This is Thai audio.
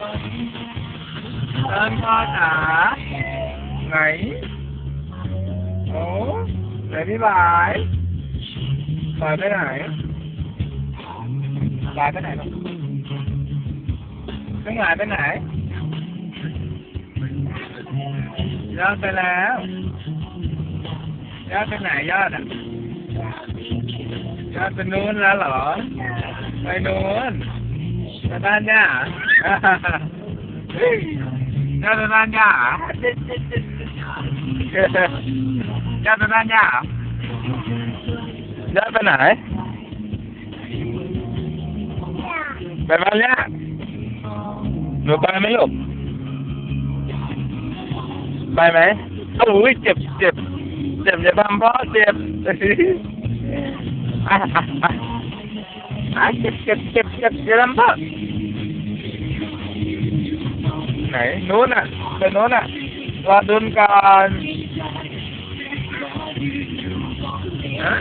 เอิญพ่อจ๋าไหนโอ้ไหนพี่บายบายไปไหนบายไปไหนลูกเครื่องหมายไปไหนยอดไปแล้วยอดไปไหนยอดอะยอดไปนู้นแล้วเหรอไปนู้นไปบ้านย่า ยอดไปบ้านย่ายอดไปบ้านย่ายอดไปไหน ไปบ้านย่าหนูไปไหมลูก ไปไหมโอ้ยเจ็บเจ็บเจ็บอย่าทำพ่อเจ็บอะอะอะอะเจ็บเจ็บเจ็บเจ็บอย่าทำพ่อ ไหนนู้นอะไปนู้นอะรอดุนก่อนฮะ